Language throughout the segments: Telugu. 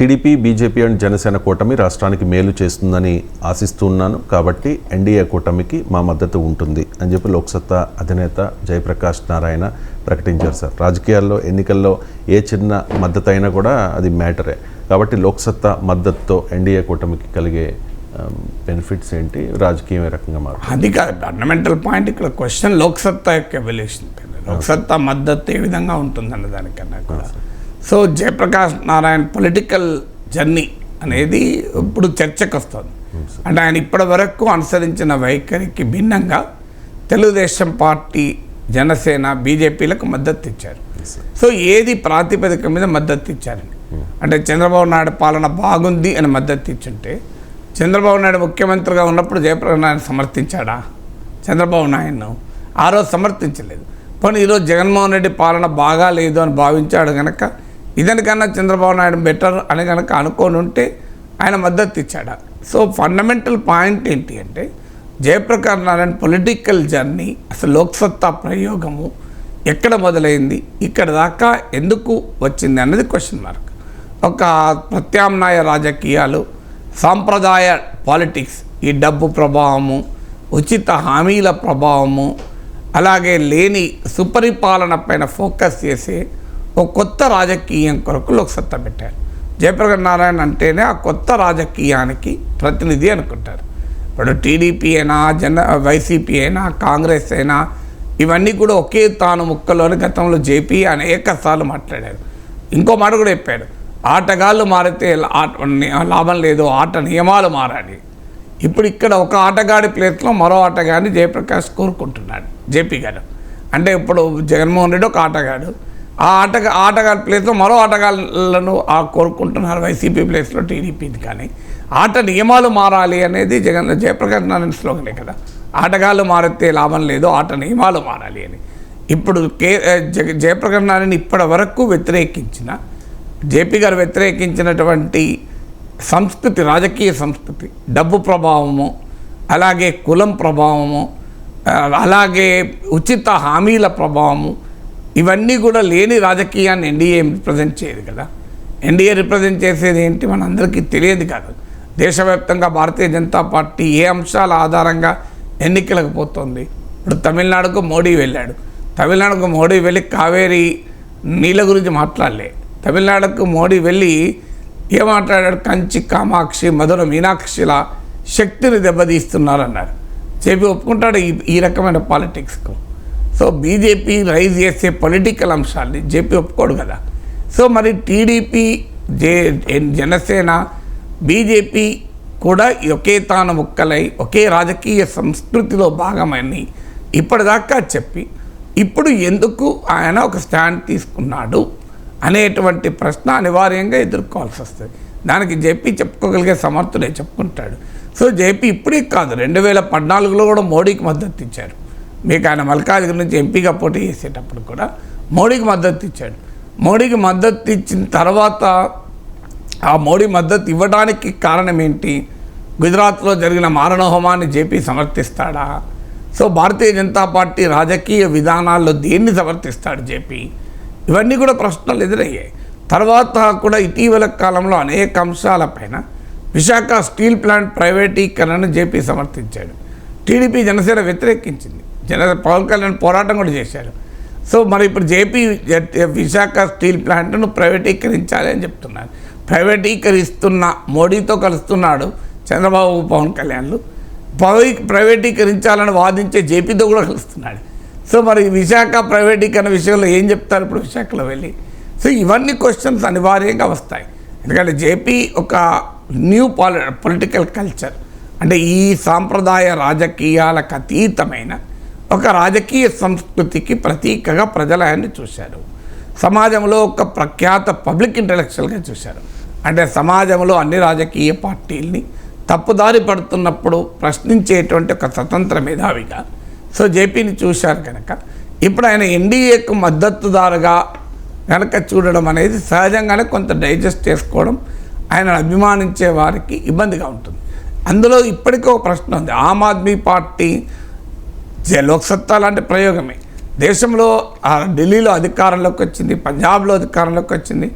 టీడీపీ బీజేపీ అండ్ జనసేన కూటమి రాష్ట్రానికి మేలు చేస్తుందని ఆశిస్తున్నాను. కాబట్టి ఎన్డీఏ కూటమికి మా మద్దతు ఉంటుంది అని చెప్పి లోక్సత్తా అధినేత జయప్రకాష్ నారాయణ ప్రకటించారు సార్. రాజకీయాల్లో ఎన్నికల్లో ఏ చిన్న మద్దతు అయినా కూడా అది మ్యాటరే. కాబట్టి లోక్సత్తా మద్దతుతో ఎన్డీఏ కూటమికి కలిగే బెనిఫిట్స్ ఏంటి? రాజకీయం రకంగా మారు అది కాదు ఫండమెంటల్ పాయింట్ ఇక్కడ క్వశ్చన్ లోక్సత్తా యొక్క ఎవల్యూషన్ లోక్సత్తా మద్దతు ఏ విధంగా ఉంటుందన్న దానికన్నా కూడా. So Jayaprakash Narayan political journey అనేది ఇప్పుడు చర్చకు వస్తుంది అంటే ఆయన ఇప్పటి వరకు అనుసరించిన వైఖరికి భిన్నంగా తెలుగుదేశం పార్టీ జనసేన బీజేపీలకు మద్దతు ఇచ్చారు. సో ఏది ప్రాతిపదిక మీద మద్దతు ఇచ్చారండి? అంటే చంద్రబాబు నాయుడు పాలన బాగుంది అని మద్దతు ఇచ్చుంటే చంద్రబాబు నాయుడు ముఖ్యమంత్రిగా ఉన్నప్పుడు జయప్రకాష్ నాయుడు సమర్థించాడా? చంద్రబాబు నాయుడును ఆ రోజు సమర్థించలేదు. పోనీ ఈరోజు జగన్మోహన్ రెడ్డి పాలన బాగా లేదు అని భావించాడు కనుక ఇదనికన్నా చంద్రబాబు నాయుడు బెటర్ అని కనుక అనుకొని ఉంటే ఆయన మద్దతు ఇచ్చాడు? సో ఫండమెంటల్ పాయింట్ ఏంటి అంటే జయప్రకాష్ నారాయణ పొలిటికల్ జర్నీ అసలు లోక్సత్తా ప్రయోగము ఎక్కడ మొదలైంది? ఇక్కడ దాకా ఎందుకు వచ్చింది అన్నది క్వశ్చన్ మార్క్ ఒక ప్రత్యామ్నాయ రాజకీయాలు సాంప్రదాయ పాలిటిక్స్ ఈ డబ్బు ప్రభావము ఉచిత హామీల ప్రభావము అలాగే లేని సుపరిపాలన పైన ఫోకస్ చేసే ఒక కొత్త రాజకీయం కొరకు లోక్సత్తా పెట్టారు. జయప్రకాష్ నారాయణ అంటేనే ఆ కొత్త రాజకీయానికి ప్రతినిధి అనుకుంటారు. ఇప్పుడు టీడీపీ అయినా జన వైసీపీ అయినా కాంగ్రెస్ అయినా ఇవన్నీ కూడా ఒకే తాను ముక్కలోని గతంలో జేపీ అనేక సార్లు మాట్లాడారు. ఇంకో మాట కూడా చెప్పాడు ఆటగాళ్ళు మారితే ఆట లాభం లేదు ఆట నియమాలు మారాలి. ఇప్పుడు ఇక్కడ ఒక ఆటగాడి ప్లేస్లో మరో ఆటగాడిని జయప్రకాష్ కోరుకుంటున్నాడు జేపీ గారు. అంటే ఇప్పుడు జగన్మోహన్ రెడ్డి ఒక ఆటగాడు. ఆ ఆటగా ఆటగాళ్ళ ప్లేస్లో మరో ఆటగాళ్ళను ఆ కోరుకుంటున్నారు వైసీపీ ప్లేస్లో టీడీపీని కానీ. ఆట నియమాలు మారాలి అనేది జగన్ జయప్రకాష్ నారాయణ స్లోగనే కదా. ఆటగాళ్ళు మారితే లాభం లేదు ఆట నియమాలు మారాలి అని. ఇప్పుడు కే జగ జయప్రకాష్ నారాయణ ఇప్పటి వరకు వ్యతిరేకించిన జేపీ గారు వ్యతిరేకించినటువంటి సంస్కృతి రాజకీయ సంస్కృతి డబ్బు ప్రభావము అలాగే కులం ప్రభావము అలాగే ఉచిత హామీల ప్రభావము ఇవన్నీ కూడా లేని రాజకీయాన్ని ఎన్డీఏ రిప్రజెంట్ చేయదు కదా. ఎన్డీఏ రిప్రజెంట్ చేసేది ఏంటి మనందరికీ తెలియదు కాదు. దేశవ్యాప్తంగా భారతీయ జనతా పార్టీ ఏ అంశాల ఆధారంగా ఎన్నికలకు పోతుంది? ఇప్పుడు తమిళనాడుకు మోడీ వెళ్ళాడు. తమిళనాడుకు మోడీ వెళ్ళి కావేరీ నీళ్ళ గురించి మాట్లాడలే. తమిళనాడుకు మోడీ వెళ్ళి ఏం మాట్లాడాడు? కంచి కామాక్షి మధుర మీనాక్షిల శక్తిని దెబ్బతీస్తున్నారన్నారు చెప్పి ఒప్పుకుంటాడు ఈ ఈ రకమైన పాలిటిక్స్కు సో బీజేపీ రైజ్ చేసే పొలిటికల్ అంశాన్ని జేపీ ఒప్పుకోడు కదా. సో మరి టీడీపీ జే జనసేన బీజేపీ కూడా ఒకే తాను ముక్కలై ఒకే రాజకీయ సంస్కృతిలో భాగమని ఇప్పటిదాకా చెప్పి ఇప్పుడు ఎందుకు ఆయన ఒక స్టాండ్ తీసుకున్నాడు అనేటువంటి ప్రశ్న అనివార్యంగా ఎదుర్కోవాల్సి వస్తుంది. దానికి జేపీ చెప్పుకోగలిగే సమర్థుడే చెప్పుకుంటాడు. సో జేపీ ఇప్పుడే కాదు రెండు వేల పద్నాలుగులో కూడా మోడీకి మద్దతు ఇచ్చారు. మీకు ఆయన మల్కాజ్గిరి నుంచి ఎంపీగా పోటీ చేసేటప్పుడు కూడా మోడీకి మద్దతు ఇచ్చాడు. మోడీకి మద్దతు ఇచ్చిన తర్వాత ఆ మోడీ మద్దతు ఇవ్వడానికి కారణం ఏంటి? గుజరాత్లో జరిగిన మారణహోమాన్ని జేపీ సమర్థిస్తాడా? సో భారతీయ జనతా పార్టీ రాజకీయ విధానాల్లో దేన్ని సమర్థిస్తాడు జేపీ? ఇవన్నీ కూడా ప్రశ్నలు ఎదురయ్యాయి. తర్వాత కూడా ఇటీవల కాలంలో అనేక అంశాలపైన విశాఖ స్టీల్ ప్లాంట్ ప్రైవేటీకరణను జేపీ సమర్థించాడు. టీడీపీ జనసేన వ్యతిరేకించింది. జనరల్ పవన్ కళ్యాణ్ పోరాటం కూడా చేశారు. సో మరి ఇప్పుడు జేపీ విశాఖ స్టీల్ ప్లాంట్ను ప్రైవేటీకరించాలి అని చెప్తున్నారు. ప్రైవేటీకరిస్తున్న మోడీతో కలుస్తున్నాడు చంద్రబాబు పవన్ కళ్యాణ్లు. పవై ప్రైవేటీకరించాలని వాదించే జేపీతో కూడా కలుస్తున్నాడు. సో మరి విశాఖ ప్రైవేటీకరణ విషయంలో ఏం చెప్తారు ఇప్పుడు విశాఖలో వెళ్ళి? సో ఇవన్నీ క్వశ్చన్స్ అనివార్యంగా వస్తాయి. ఎందుకంటే జేపీ ఒక న్యూ పాలి పొలిటికల్ కల్చర్. అంటే ఈ సాంప్రదాయ రాజకీయాలకు అతీతమైన ఒక రాజకీయ సంస్కృతికి ప్రతీకగా ప్రజలు ఆయన్ని చూశారు. సమాజంలో ఒక ప్రఖ్యాత పబ్లిక్ ఇంటలెక్చువల్గా చూశారు. అంటే సమాజంలో అన్ని రాజకీయ పార్టీల్ని తప్పుదారి పడుతున్నప్పుడు ప్రశ్నించేటువంటి ఒక స్వతంత్ర మేధావిగా. సో జేపీని చూశారు కనుక ఇప్పుడు ఆయన ఎన్డీఏకు మద్దతుదారుగా కనుక చూడడం అనేది సహజంగానే కొంత డైజెస్ట్ చేసుకోవడం ఆయన అభిమానించే వారికి ఇబ్బందిగా ఉంటుంది. అందులో ఇప్పటికీ ఒక ప్రశ్న ఉంది. ఆమ్ ఆద్మీ పార్టీ లోక్సత్తా లాంటి ప్రయోగమే. దేశంలో ఢిల్లీలో అధికారంలోకి వచ్చింది పంజాబ్లో అధికారంలోకి వచ్చింది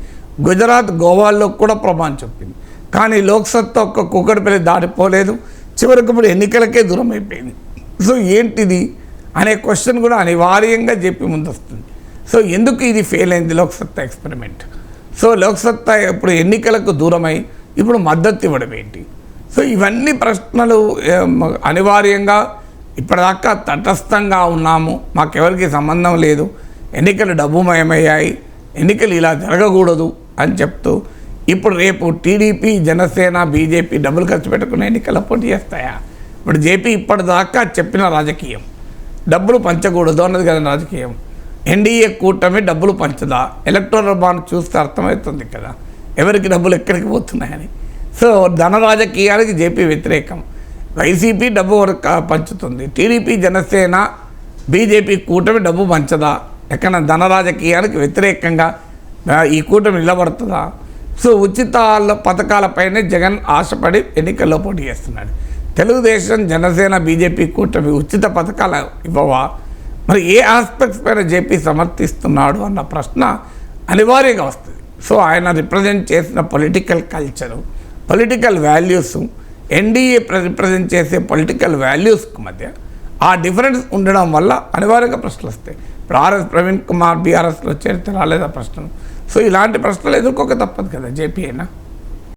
గుజరాత్ గోవాల్లో కూడా ప్రభావం చూపింది. కానీ లోక్సత్తా ఒక్క కుక్కడిపల్లి దాటిపోలేదు చివరికి ఇప్పుడు ఎన్నికలకే దూరం అయిపోయింది సో ఏంటిది? అనే క్వశ్చన్ కూడా అనివార్యంగా చెప్పి ముందు వస్తుంది సో ఎందుకు ఇది ఫెయిల్ అయింది లోక్సత్తా ఎక్స్పెరిమెంట్? సో లోక్సత్తా ఇప్పుడు ఎన్నికలకు దూరమై ఇప్పుడు మద్దతు ఇవ్వడం ఏంటి? సో ఇవన్నీ ప్రశ్నలు అనివార్యంగా ఇప్పటిదాకా తటస్థంగా ఉన్నాము. మాకెవరికి సంబంధం లేదు. ఎన్నికలు డబ్బుమయమయ్యాయి. ఎన్నికలు ఇలా జరగకూడదు అని చెప్తూ ఇప్పుడు రేపు టీడీపీ జనసేన బీజేపీ డబ్బులు ఖర్చు పెట్టుకుని ఎన్నికల పోటీ చేస్తాయా? ఇప్పుడు జేపీ ఇప్పటిదాకా చెప్పిన రాజకీయం. డబ్బులు పంచకూడదు అన్నది కదా రాజకీయం. ఎన్డీఏ కూటమి డబ్బులు పంచదా? ఎలక్టోరల్ బాండ్ చూస్తే అర్థమవుతుంది కదా. ఎవరికి డబ్బులు ఎక్కడికి పోతున్నాయని. సో ధన రాజకీయానికి జేపీ వ్యతిరేకం. వైసీపీ డబ్బు వరకు పంచుతుంది. టీడీపీ జనసేన బీజేపీ కూటమి డబ్బు పంచదా? ఎక్కడ ధన రాజకీయానికి వ్యతిరేకంగా ఈ కూటమి నిలబడుతుందా? సో ఉచితాల పథకాలపైనే జగన్ ఆశపడి ఎన్నికల్లో పోటీ చేస్తున్నాడు. తెలుగుదేశం జనసేన బీజేపీ కూటమి ఉచిత పథకాలు ఇవ్వవా? మరి ఏ ఆస్పెక్ట్స్ పైన జేపీ సమర్థిస్తున్నాడు అన్న ప్రశ్న అనివార్యంగా వస్తుంది. సో ఆయన రిప్రజెంట్ చేసిన political culture political values NDA represent చేసే పొలిటికల్ వాల్యూస్కి మధ్య ఆ డిఫరెన్స్ ఉండడం వల్ల అనివార్యంగా ప్రశ్నలు వస్తాయి. ఇప్పుడు ఆర్ఎస్ ప్రవీణ్ కుమార్ బీఆర్ఎస్లో చేరితే రాలేదా ప్రశ్నలు సో ఇలాంటి ప్రశ్నలు ఎదుర్కోక తప్పదు కదా జేపీ అయినా